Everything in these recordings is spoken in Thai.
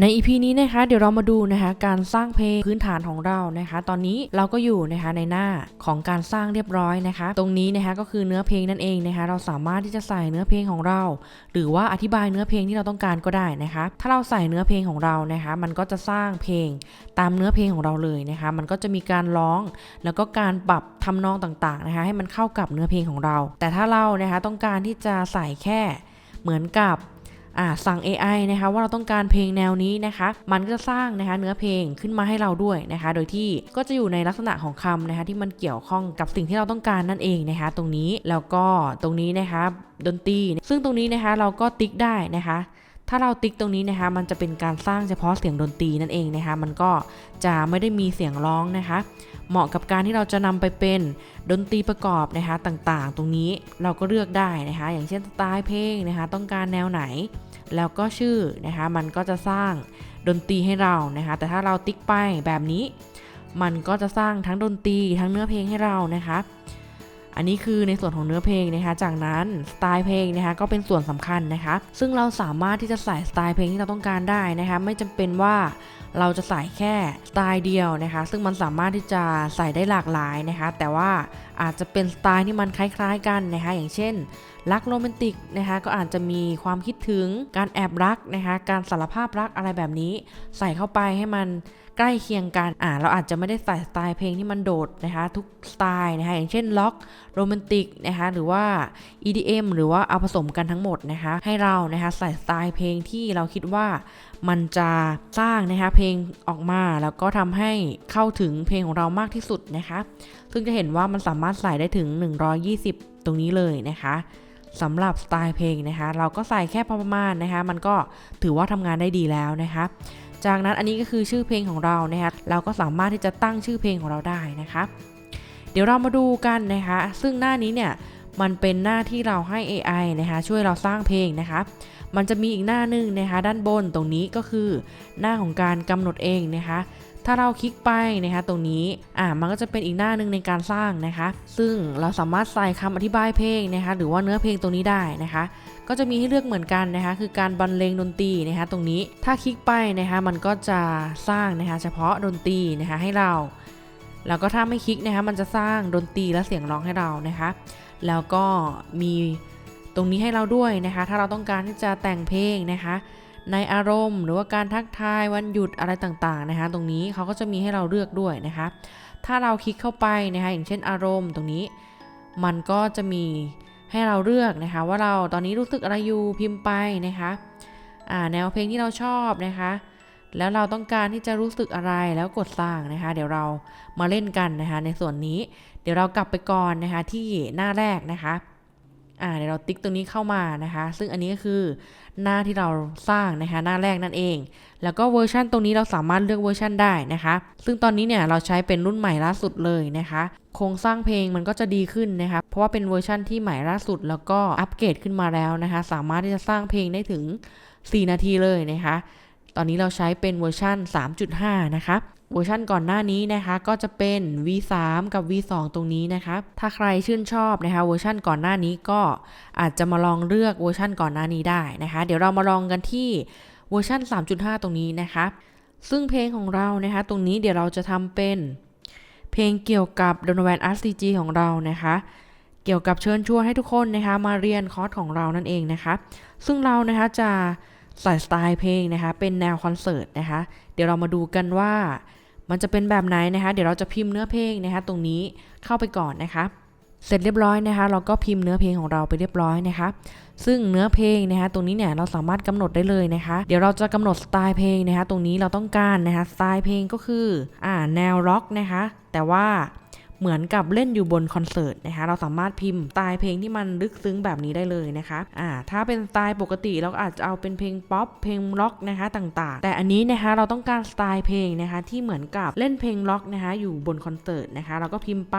ใน EP นี้นะคะเดี๋ยวเรามาดูนะคะการสร้างเพลงพื้นฐานของเรานะคะ ตอนนี้เราก็อยู่นะคะในหน้าของการสร้างเรียบร้อยนะคะ ตรงนี้นะคะก็คือเนื้อเพลงนั่นเองนะคะ เราสามารถที่จะใส่เนื้อเพลงของเรา หรือว่าอธิบายเนื้อเพลงที่เราต้องการก็ได้นะคะ ถ้าเราใส่เนื้อเพลงของเรานะคะ มันก็จะสร้างเพลงตามเนื้อเพลงของเราเลยนะคะ มันก็จะมีการร้อง แล้วก็การปรับทำนองต่างๆนะคะ ให้มันเข้ากับเนื้อเพลงของเรา แต่ถ้าเรานะคะต้องการที่จะใส่แค่เหมือนกับ สั่ง AI นะคะว่าเราต้องการเพลงแนวนี้นะคะ มันก็จะสร้างนะคะเนื้อเพลงขึ้นมาให้เราด้วยนะคะ โดยที่ก็จะอยู่ในลักษณะของคำนะคะที่มันเกี่ยวข้องกับสิ่งที่เราต้องการนั่นเองนะคะ ตรงนี้แล้วก็ตรงนี้นะคะดนตรีซึ่งตรงนี้นะคะเราก็ติ๊กได้นะคะถ้าเราติ๊กตรงนี้นะคะมันจะเป็นการสร้างเฉพาะเสียงดนตรีนั่นเองนะคะ มันก็จะไม่ได้มีเสียงร้องนะคะ เหมาะกับการที่เราจะนำไปเป็นดนตรีประกอบนะคะต่างๆ ตรงนี้เราก็เลือกได้นะคะ อย่างเช่นสไตล์เพลงนะคะ ต้องการแนวไหน แล้วก็ชื่อนะคะมันก็จะสร้างดนตรีให้เรานะคะแต่ถ้าเราติ๊กไปแบบนี้ มันก็จะสร้างทั้งดนตรีทั้งเนื้อเพลงให้เรานะคะอันนี้คือในส่วนของเนื้อเพลงนะคะ จากนั้นสไตล์เพลงนะคะก็เป็นส่วนสำคัญนะคะ ซึ่งเราสามารถที่จะใส่สไตล์เพลงที่เราต้องการได้นะคะ ไม่จำเป็นว่าเราจะใส่แค่สไตล์เดียวนะคะ ซึ่งมันสามารถที่จะใส่ได้หลากหลายนะคะ แต่ว่าอาจจะเป็นสไตล์ที่มันคล้าย ๆ กันนะคะ อย่างเช่น รักโรแมนติกนะคะก็อาจจะมีความคิดถึงการแอบรักนะคะการสารภาพรักอะไรแบบนี้ ใส่เข้าไปให้มันใกล้เคียงกัน อ่า เราอาจจะไม่ได้ใส่สไตล์เพลงที่มันโดดนะคะ ทุกสไตล์นะคะ อย่างเช่นล็อกโรแมนติกนะคะ หรือว่า EDM หรือว่าเอาผสมกันทั้งหมดนะคะ ให้เรานะคะใส่สไตล์เพลงที่เราคิดว่ามันจะสร้างนะคะเพลงออกมาแล้วก็ทำให้เข้าถึงเพลงของเรามากที่สุดนะคะ ซึ่งจะเห็นว่ามันสามารถใส่ได้ถึง 120 ตรงนี้เลยนะคะ สำหรับสไตล์เพลงนะคะ เราก็ใส่แค่พอประมาณนะคะ มันก็ถือว่าทำงานได้ดีแล้วนะคะ จากนั้นอันนี้ก็คือชื่อเพลงของเรานะคะ เราก็สามารถที่จะตั้งชื่อเพลงของเราได้นะคะ เดี๋ยวเรามาดูกันนะคะ ซึ่งหน้านี้เนี่ยมันเป็นหน้าที่เราให้ AI นะคะช่วยเราสร้างเพลงนะคะ มันจะมีอีกหน้าหนึ่งนะคะ ด้านบนตรงนี้ก็คือหน้าของการกำหนดเองนะคะ ถ้าเราคลิกไปนะคะตรงนี้อ่ามันก็จะเป็นอีกหน้าหนึ่งในการสร้างนะคะ ซึ่งเราสามารถใส่คำอธิบายเพลงนะคะหรือว่าเนื้อเพลงตรงนี้ได้นะคะ ก็จะมีให้เลือกเหมือนกันนะคะคือการบรรเลงดนตรีนะคะตรงนี้ถ้าคลิกไปนะคะมันก็จะสร้างนะคะเฉพาะดนตรีนะคะให้เรา แล้วก็ถ้าไม่คลิกนะคะมันจะสร้างดนตรีและเสียงร้องให้เรานะคะ แล้วก็มีตรงนี้ให้เราด้วยนะคะ ถ้าเราต้องการที่จะแต่งเพลงนะคะ ในอารมณ์ หรือว่าการทักทายวันหยุดอะไรต่างๆนะคะ ตรงนี้เขาก็จะมีให้เราเลือกด้วยนะคะ ถ้าเราคลิกเข้าไปนะคะ อย่างเช่นอารมณ์ตรงนี้ มันก็จะมีให้เราเลือกนะคะ ว่าเราตอนนี้รู้สึกอะไรอยู่พิมพ์ไปนะคะอ่าแนวเพลงที่เราชอบนะคะ แล้วเราต้องการที่จะรู้สึกอะไรแล้วกดสร้างนะคะ เดี๋ยวเรามาเล่นกันนะคะ ในส่วนนี้ เดี๋ยวเรากลับไปก่อนนะคะที่หน้าแรกนะคะ อ่าเดี๋ยวเราติ๊กตรงนี้เข้ามานะคะ ซึ่งอันนี้ก็คือหน้าที่เราสร้างนะคะ หน้าแรกนั่นเอง แล้วก็เวอร์ชันตรงนี้เราสามารถเลือกเวอร์ชันได้นะคะ ซึ่งตอนนี้เนี่ยเราใช้เป็นรุ่นใหม่ล่าสุดเลยนะคะ โครงสร้างเพลงมันก็จะดีขึ้นนะคะ เพราะว่าเป็นเวอร์ชันที่ใหม่ล่าสุด แล้วก็อัปเกรดขึ้นมาแล้วนะคะ สามารถที่จะสร้างเพลงได้ถึง 4 นาทีเลยนะคะ ตอนนี้เราใช้เป็นเวอร์ชัน3.5 นะคะ เวอร์ชันก่อนหน้านี้นะคะก็จะเป็น V3 กับ V2 ตรงนี้นะคะ ถ้าใครชื่นชอบนะคะเวอร์ชันก่อนหน้านี้ก็อาจจะมาลองเลือกเวอร์ชันก่อนหน้านี้ได้นะคะ เดี๋ยวเรามาลองกันที่เวอร์ชัน3.5 ตรงนี้นะคะ ซึ่งเพลงของเรานะคะ ตรงนี้เดี๋ยวเราจะทำเป็นเพลงเกี่ยวกับ d o n o v a n RCG ของเรานะคะเกี่ยวกับเชิญชวนให้ทุกคนนะคะมาเรียนคอร์สของเรานั่นเองนะคะ ซึ่งเรานะคะจะใส่สไตล์เพลงนะคะ เป็นแนวคอนเสิร์ตนะคะ เดี๋ยวเรามาดูกันว่า มันจะเป็นแบบไหนนะคะ เดี๋ยวเราจะพิมพ์เนื้อเพลงนะคะ ตรงนี้เข้าไปก่อนนะคะ เสร็จเรียบร้อยนะคะ เราก็พิมพ์เนื้อเพลงของเราไปเรียบร้อยนะคะ ซึ่งเนื้อเพลงนะคะตรงนี้เนี่ยเราสามารถกำหนดได้เลยนะคะ เดี๋ยวเราจะกำหนดสไตล์เพลงนะคะ ตรงนี้เราต้องการนะคะสไตล์เพลงก็คืออ่าแนวร็อกนะคะ แต่ว่า เหมือนกับเล่นอยู่บนคอนเสิร์ตนะคะเราสามารถพิมพ์สไตล์เพลงที่มันลึกซึ้งแบบนี้ได้เลยนะคะอ่าถ้าเป็นสไตล์ปกติเราก็อาจจะเอาเป็นเพลงป๊อปเพลงร็อกนะคะต่างๆ แต่อันนี้นะคะเราต้องการสไตล์เพลงนะคะที่เหมือนกับเล่นเพลงร็อกนะคะอยู่บนคอนเสิร์ตนะคะเราก็พิมพ์ไป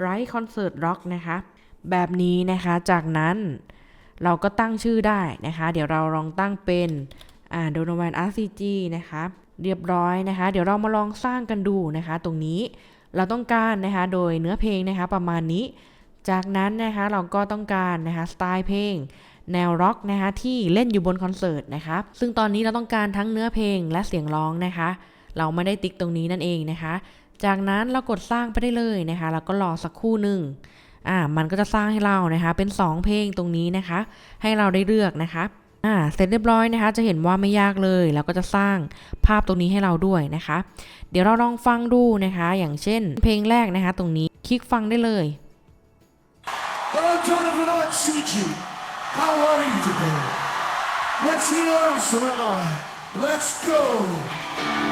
ไรคอนเสิร์ตร็อกนะคะแบบนี้นะคะจากนั้นเราก็ตั้งชื่อได้นะคะ เดี๋ยวเราลองตั้งเป็นอ่าโดนวันอาร์ซีจีนะคะ เรียบร้อยนะคะ เดี๋ยวเรามาลองสร้างกันดูนะคะ ตรงนี้ เราต้องการนะคะโดยเนื้อเพลงนะคะประมาณนี้ จากนั้นนะคะเราก็ต้องการนะคะสไตล์เพลงแนวร็อกนะคะที่เล่นอยู่บนคอนเสิร์ตนะคะซึ่งตอนนี้เราต้องการทั้งเนื้อเพลงและเสียงร้องนะคะ เราไม่ได้ติ๊กตรงนี้นั่นเองนะคะ จากนั้นเรากดสร้างไปได้เลยนะคะแล้วก็รอสักครู่หนึ่งอ่ามันก็จะสร้างให้เรานะคะเป็น 2 เพลงตรงนี้นะคะ ให้เราได้เลือกนะคะ อ่าเสร็จเรียบร้อยนะคะ จะเห็นว่าไม่ยากเลย แล้วก็จะสร้างภาพตรงนี้ให้เราด้วยนะคะ เดี๋ยวเราลองฟังดูนะคะ อย่างเช่น เพลงแรกนะคะ ตรงนี้คลิกฟังได้เลย Hello, Jonathan Archie. How are you today? Let's hear some of Let's go.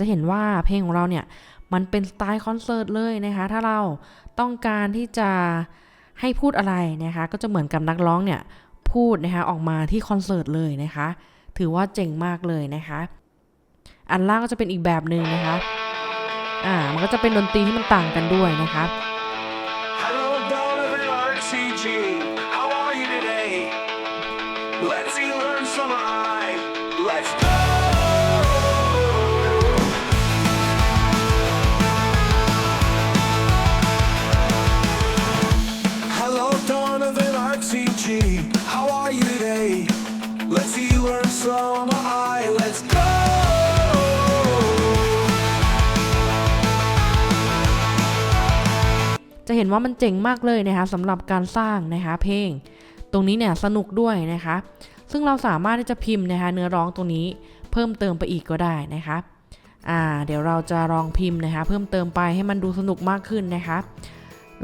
จะเห็นว่าเพลงของเราเนี่ยมันเป็นสไตล์คอนเสิร์ตเลยนะคะ ถ้าเราต้องการที่จะให้พูดอะไรนะคะ ก็จะเหมือนกับนักร้องเนี่ยพูดนะคะออกมาที่คอนเสิร์ตเลยนะคะ ถือว่าเจ๋งมากเลยนะคะ อันล่างก็จะเป็นอีกแบบหนึ่งนะคะ อ่า มันก็จะเป็นดนตรีที่มันต่างกันด้วยนะคะ Let's learn some art. Let's go! จะเห็นว่ามันเจ๋งมากเลยนะคะสำหรับการสร้างนะคะเพลง ตรงนี้เนี่ยสนุกด้วยนะคะ ซึ่งเราสามารถที่จะพิมพ์นะคะเนื้อร้องตรงนี้เพิ่มเติมไปอีกก็ได้นะคะอ่าเดี๋ยวเราจะลองพิมพ์นะคะ เพิ่มเติมไปให้มันดูสนุกมากขึ้นนะคะ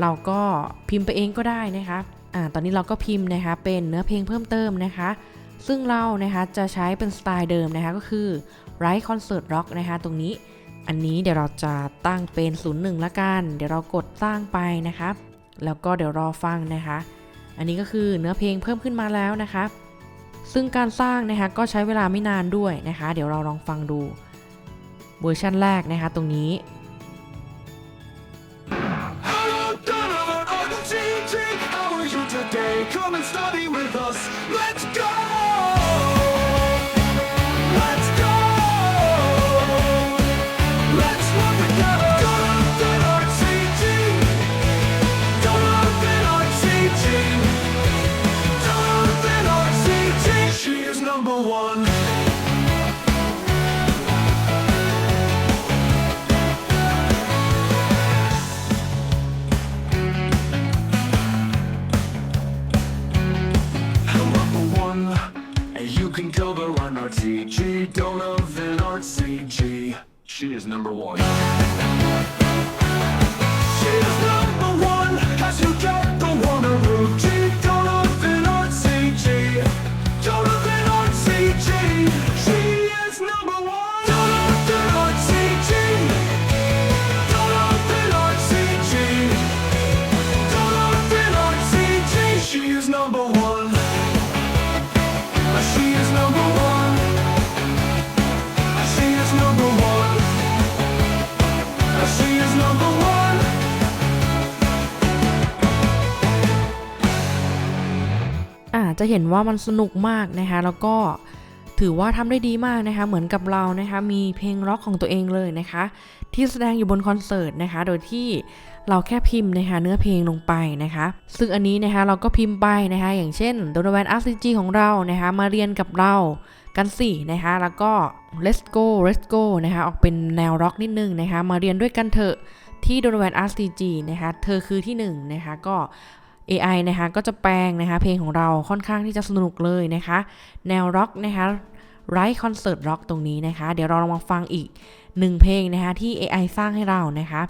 เราก็พิมพ์ไปเองก็ได้นะคะอ่าตอนนี้เราก็พิมพ์นะคะเป็นเนื้อเพลงเพิ่มเติมนะคะ ซึ่งเรานะคะจะใช้เป็นสไตล์เดิมนะคะก็คือ Right Concert Rock นะคะตรงนี้ อันนี้เดี๋ยวเราจะตั้งเป็น 01 ละกัน เดี๋ยวเรากดสร้างไปนะครับแล้วก็เดี๋ยวรอฟังนะคะ อันนี้ก็คือเนื้อเพลงเพิ่มขึ้นมาแล้วนะคะ ซึ่งการสร้างนะคะก็ใช้เวลาไม่นานด้วยนะคะ เดี๋ยวเราลองฟังดูเวอร์ชันแรกนะคะ ตรงนี้ จะเห็นว่ามันสนุกมากนะคะแล้วก็ถือว่าทำได้ดีมากนะคะ เหมือนกับเรานะคะมีเพลงร็อกของตัวเองเลยนะคะ ที่แสดงอยู่บนคอนเสิร์ตนะคะ โดยที่เราแค่พิมพ์นะคะเนื้อเพลงลงไปนะคะ ซึ่งอันนี้นะคะเราก็พิมพ์ไปนะคะ อย่างเช่น d o n o v a n RCG ของเรานะคะมาเรียนกับเรากันสินะคะ แล้วก็ let's go let's go นะคะ ออกเป็นแนวร็อกนิดนึงนะคะ มาเรียนด้วยกันเถอะที่ d o n o v a n RCG นะคะ เธอคือที่หนึ่งนะคะก็ AI นะคะก็จะแปลงนะคะเพลงของเราค่อนข้างที่จะสนุกเลยนะคะ แนวร็อกนะคะไรคอนเสิร์ตร็อกตรงนี้นะคะ เดี๋ยวเราลองมาฟังอีกหนึ่งเพลงนะคะที่ AI สร้างให้เรานะคะ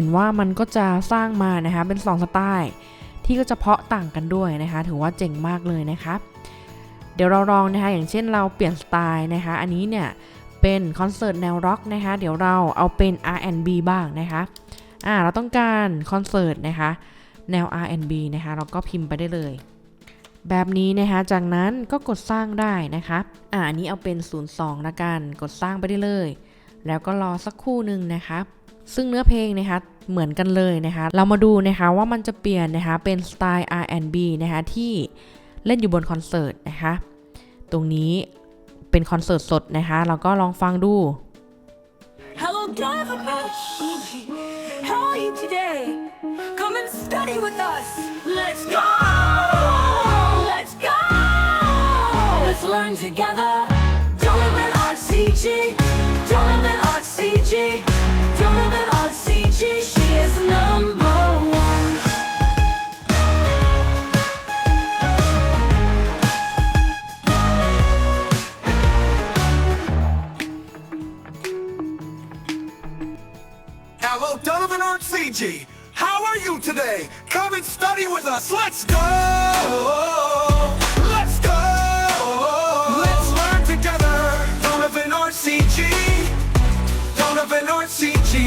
ห็นว่ามันก็จะสร้างมานะคะเป็น 2 สไตล์ที่ก็จะเพาะต่างกันด้วยนะคะ ถือว่าเจ๋งมากเลยนะคะ เดี๋ยวเราลองนะคะ อย่างเช่นเราเปลี่ยนสไตล์นะคะ อันนี้เนี่ยเป็นคอนเสิร์ตแนวร็อกนะคะ เดี๋ยวเราเอาเป็น R&B บ้างนะคะอ่าเราต้องการคอนเสิร์ตนะคะแนว R&B นะคะ เราก็พิมพ์ไปได้เลย แบบนี้นะคะ จากนั้นก็กดสร้างได้นะคะ อ่าอันนี้เอาเป็น 02ละกัน กดสร้างไปได้เลย แล้วก็รอสักครู่หนึ่งนะคะ ซึ่งเนื้อเพลงนะคะเหมือนกันเลยนะคะเรามาดูนะคะว่ามันจะเปลี่ยนนะคะเป็นสไตล์ R&B นะคะที่เล่นอยู่บนคอนเสิร์ตนะคะตรงนี้เป็นคอนเสิร์ตสดนะคะเราก็ลองฟังดู Hello, driver. How are you today? Come and study with us. Let's go. Let's go. Let's learn together. Donovan RCG. Donovan RCG. Are you today? Come and study with us. Let's go. Let's go. Let's learn together. Donovan Art CG. Donovan Art CG.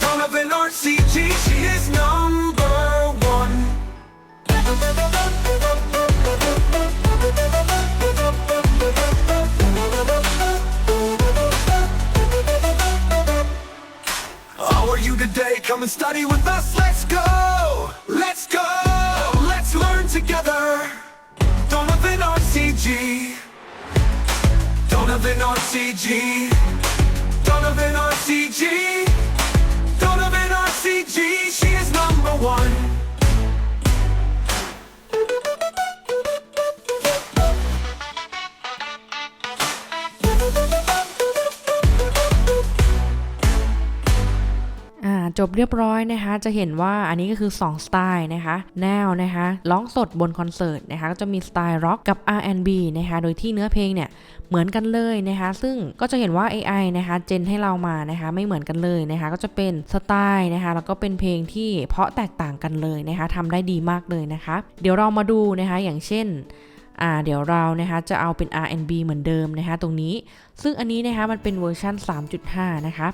Donovan Art CG. She is number one. How are you today? Come and study with us. Let's go. Let's go. Let's learn together. Donovan RCG. Donovan RCG. Donovan RCG. Donovan RCG. She is number one. จบเรียบร้อยนะคะ จะเห็นว่าอันนี้ก็คือ 2 สไตล์นะคะ แนวนะคะร้องสดบนคอนเสิร์ตนะคะ ก็จะมีสไตล์ร็อกกับ R&B นะคะ โดยที่เนื้อเพลงเนี่ยเหมือนกันเลยนะคะ ซึ่งก็จะเห็นว่า AI นะคะ เจนให้เรามานะคะ ไม่เหมือนกันเลยนะคะ ก็จะเป็นสไตล์นะคะ แล้วก็เป็นเพลงที่เพาะแตกต่างกันเลยนะคะทำได้ดีมากเลยนะคะ เดี๋ยวเรามาดูนะคะ อย่างเช่นอ่าเดี๋ยวเรานะคะจะเอาเป็น R&B เหมือนเดิมนะคะ ตรงนี้ ซึ่งอันนี้นะคะมันเป็นเวอร์ชัน3.5 นะคะ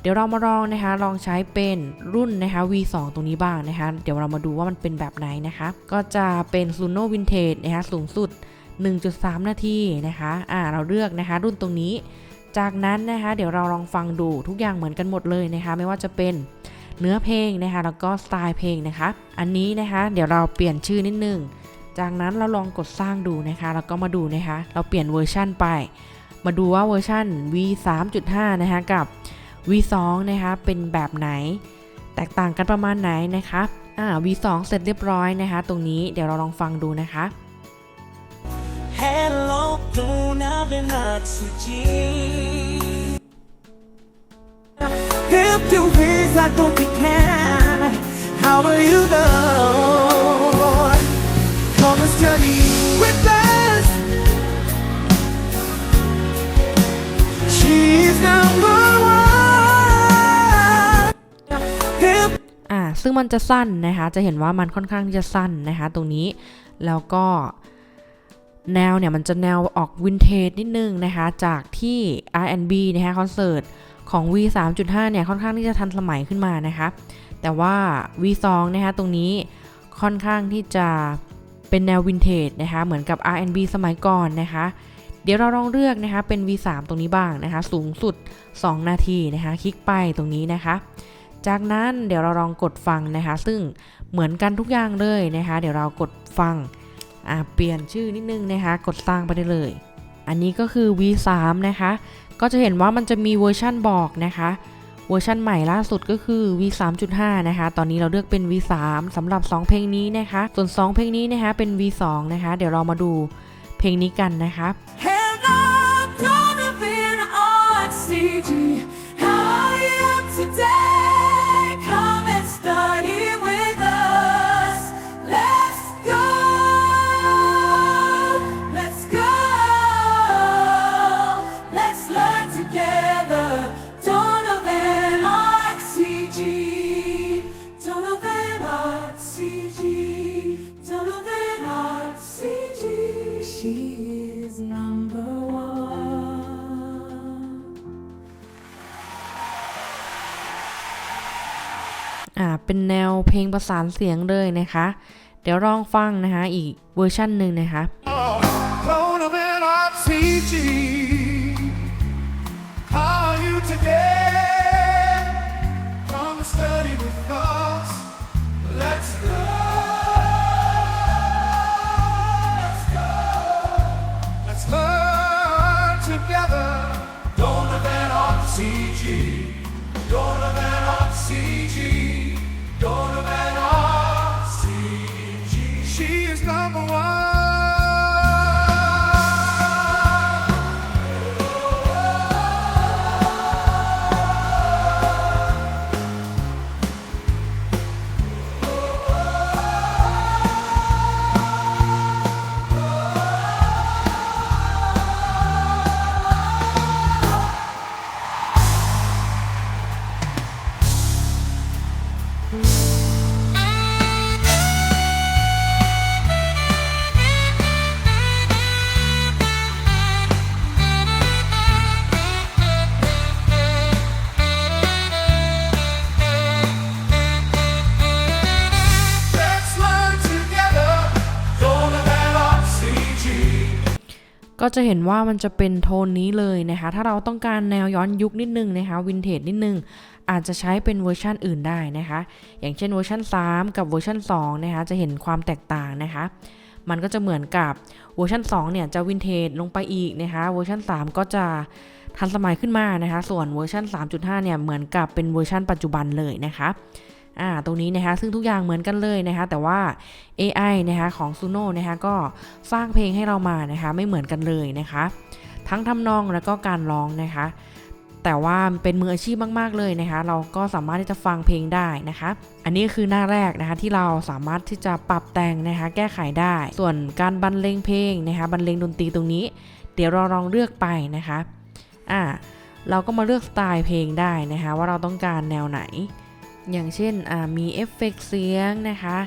เดี๋ยวเรามาลองนะคะ ลองใช้เป็นรุ่นนะคะ V2 ตรงนี้บ้างนะคะ เดี๋ยวเรามาดูว่ามันเป็นแบบไหนนะคะ ก็จะเป็น Suno Vintage นะคะสูงสุด 1.3 นาทีนะคะ อ่า เราเลือกนะคะ รุ่นตรงนี้ จากนั้นนะคะ เดี๋ยวเราลองฟังดูทุกอย่างเหมือนกันหมดเลยนะคะ ไม่ว่าจะเป็นเนื้อเพลงนะคะ แล้วก็สไตล์เพลงนะคะ อันนี้นะคะ เดี๋ยวเราเปลี่ยนชื่อนิดนึง จากนั้นเราลองกดสร้างดูนะคะ แล้วก็มาดูนะคะ เราเปลี่ยนเวอร์ชั่นไป มาดูว่าเวอร์ชัน V 3.5 นะคะกับ V2 นะคะเป็นแบบไหน แตกต่างกันประมาณไหนนะคะอ่า V2 เสร็จเรียบร้อยนะคะ ตรงนี้เดี๋ยวเราลองฟังดูนะคะ Hello, She's number one. ซึ่งมันจะสั้นนะคะ จะเห็นว่ามันค่อนข้างที่จะสั้นนะคะ ตรงนี้ แล้วก็แนวเนี่ยมันจะแนวออกวินเทจนิดนึงนะคะ จากที่ R&B นะคะคอนเสิร์ตของ V 3.5 เนี่ยค่อนข้างที่จะทันสมัยขึ้นมานะคะ แต่ว่า V 2นะคะตรงนี้ค่อนข้างที่จะเป็นแนววินเทจนะคะ เหมือนกับ R&B สมัยก่อนนะคะ เดี๋ยวเราลองเลือกนะคะเป็น V 3 ตรงนี้บ้างนะคะ สูงสุด 2 นาทีนะคะ คลิกไปตรงนี้นะคะ จากนั้นเดี๋ยวเราลองกดฟังนะคะ ซึ่งเหมือนกันทุกอย่างเลยนะคะ เดี๋ยวเรากดฟังเปลี่ยนชื่อนิดนึงนะคะ กดสร้างไปได้เลย อันนี้ก็คือ V3 นะคะ ก็จะเห็นว่ามันจะมีเวอร์ชั่นบอกนะคะ เวอร์ชั่นใหม่ล่าสุดก็คือ V3.5 นะคะ ตอนนี้เราเลือกเป็น V3 สำหรับ 2 เพลงนี้นะคะ ส่วน 2 เพลงนี้นะคะเป็น V2 นะคะ เดี๋ยวเรามาดูเพลงนี้กันนะคะ Hello, สานเสียงเลยนะคะ เดี๋ยวลองฟังนะคะ อีกเวอร์ชันหนึ่งนะคะ ก็จะเห็นว่ามันจะเป็นโทนนี้เลยนะคะ ถ้าเราต้องการแนวย้อนยุคนิดนึงนะคะวินเทจนิดนึง อาจจะใช้เป็นเวอร์ชันอื่นได้นะคะ อย่างเช่นเวอร์ชัน3 กับเวอร์ชัน2นะคะจะเห็นความแตกต่างนะคะ มันก็จะเหมือนกับเวอร์ชัน2เนี่ยจะวินเทจลงไปอีกนะคะเวอร์ชัน3 ก็จะทันสมัยขึ้นมานะคะ ส่วนเวอร์ชัน3.5เนี่ยเหมือนกับเป็นเวอร์ชันปัจจุบันเลยนะคะ อ่าตรงนี้นะคะซึ่งทุกอย่างเหมือนกันเลยนะคะแต่ว่า AI นะคะของ Suno นะคะก็สร้างเพลงให้เรามานะคะไม่เหมือนกันเลยนะคะ ทั้งทำนองแล้วก็การร้องนะคะ แต่ว่าเป็นมืออาชีพมากๆเลยนะคะ เราก็สามารถที่จะฟังเพลงได้นะคะ อันนี้คือหน้าแรกนะคะที่เราสามารถที่จะปรับแต่งนะคะแก้ไขได้ ส่วนการบรรเลงเพลงนะคะบรรเลงดนตรีตรงนี้ เดี๋ยวเราลองเลือกไปนะคะอ่าเราก็มาเลือกสไตล์เพลงได้นะคะว่าเราต้องการแนวไหน อย่างเช่นมีเอฟเฟกต์เสียงนะคะ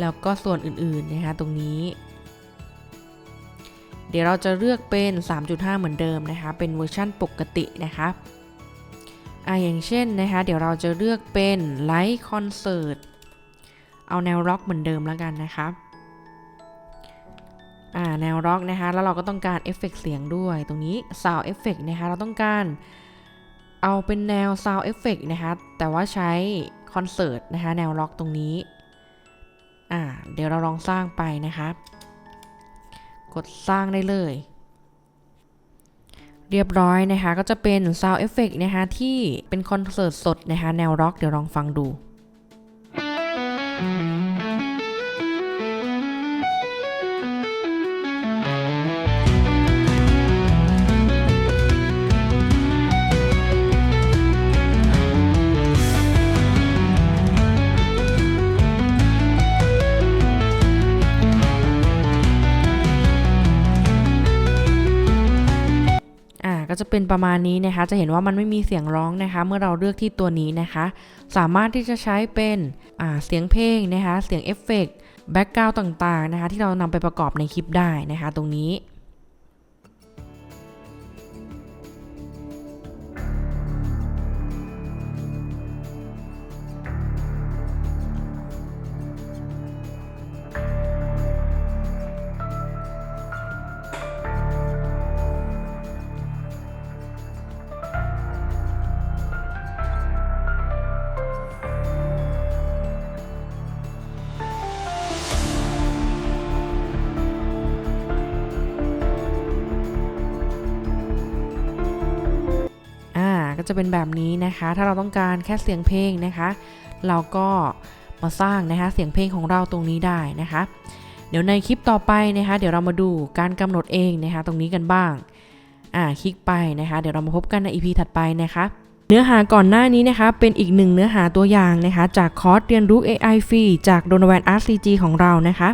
แล้วก็ส่วนอื่นๆนะคะตรงนี้ เดี๋ยวเราจะเลือกเป็น 3.5 เหมือนเดิมนะคะ เป็นเวอร์ชั่นปกตินะคะอ่าอย่างเช่นนะคะ เดี๋ยวเราจะเลือกเป็นไลฟ์คอนเสิร์ตเอาแนวร็อกเหมือนเดิมแล้วกันนะคะอ่าแนวร็อกนะคะ แล้วเราก็ต้องการเอฟเฟกต์เสียงด้วยตรงนี้ Sound Effect นะคะ เราต้องการ เอาเป็นแนว Sound Effect นะคะ แต่ว่าใช้คอนเสิร์ตนะคะ แนวล็อกตรงนี้ อ่า เดี๋ยวเราลองสร้างไปนะคะ กดสร้างได้เลย เรียบร้อยนะคะ ก็จะเป็น Sound Effect นะคะที่เป็นคอนเสิร์ตสดนะคะ แนวล็อก เดี๋ยวลองฟังดู จะเป็นประมาณนี้นะคะ จะเห็นว่ามันไม่มีเสียงร้องนะคะ เมื่อเราเลือกที่ตัวนี้นะคะ สามารถที่จะใช้เป็นเสียงเพลงนะคะ เสียงเอฟเฟกต์แบ็กกราวด์ต่างๆนะคะ ที่เรานำไปประกอบในคลิปได้นะคะ ตรงนี้ จะเป็นแบบนี้นะคะ ถ้าเราต้องการแค่เสียงเพลงนะคะ เราก็มาสร้างนะคะเสียงเพลงของเราตรงนี้ได้นะคะ เดี๋ยวในคลิปต่อไปนะคะ เดี๋ยวเรามาดูการกำหนดเองนะคะ ตรงนี้กันบ้างอ่าคลิกไปนะคะ เดี๋ยวเรามาพบกันใน EP ถัดไปนะคะ เนื้อหาก่อนหน้านี้นะคะ เป็นอีกหนึ่งเนื้อหาตัวอย่างนะคะ จากคอร์สเรียนรู้ AI ฟรีจาก Donovan RCG ของเรานะคะ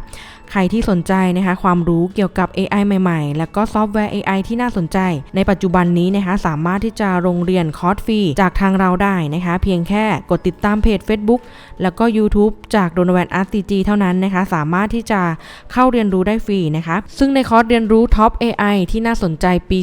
ใครที่สนใจนะคะ ความรู้เกี่ยวกับ AI ใหม่ๆ แล้วก็ซอฟต์แวร์ AI ที่น่าสนใจ ในปัจจุบันนี้นะคะ สามารถที่จะลงเรียนคอร์สฟรีจากทางเราได้นะคะ เพียงแค่กดติดตามเพจ Facebook แล้วก็ YouTube จาก Donovan RCG เท่านั้นนะคะ สามารถที่จะเข้าเรียนรู้ได้ฟรีนะคะ ซึ่งในคอร์สเรียนรู้ Top AI ที่น่าสนใจปี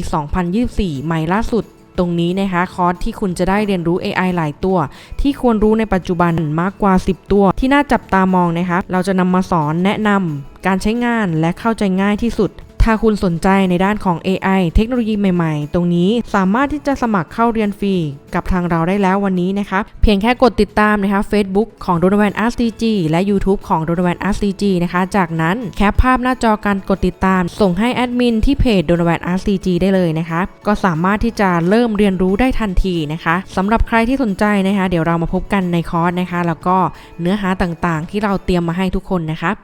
2024 ใหม่ล่าสุด ตรงนี้นะคะคอร์สที่คุณจะได้เรียนรู้ AI หลายตัว ที่ควรรู้ในปัจจุบันมากกว่า 10 ตัว ที่น่าจับตามองนะคะ เราจะนำมาสอนแนะนำการใช้งานและเข้าใจง่ายที่สุด ถ้าคุณสนใจในด้านของ AI เทคโนโลยีใหม่ๆ ตรงนี้สามารถที่จะสมัครเข้าเรียนฟรีกับทางเราได้แล้ววันนี้นะคะ เพียงแค่กดติดตามนะคะ Facebook ของ Donovan RCG และ YouTube ของ Donovan RCG นะคะ จากนั้นแคปภาพหน้าจอการกดติดตาม ส่งให้แอดมินที่เพจ Donovan RCG ได้เลยนะคะ ก็สามารถที่จะเริ่มเรียนรู้ได้ทันทีนะคะสำหรับใครที่สนใจนะคะ เดี๋ยวเรามาพบกันในคอร์สนะคะ แล้วก็เนื้อหาต่างๆ ที่เราเตรียมมาให้ทุกคนนะคะ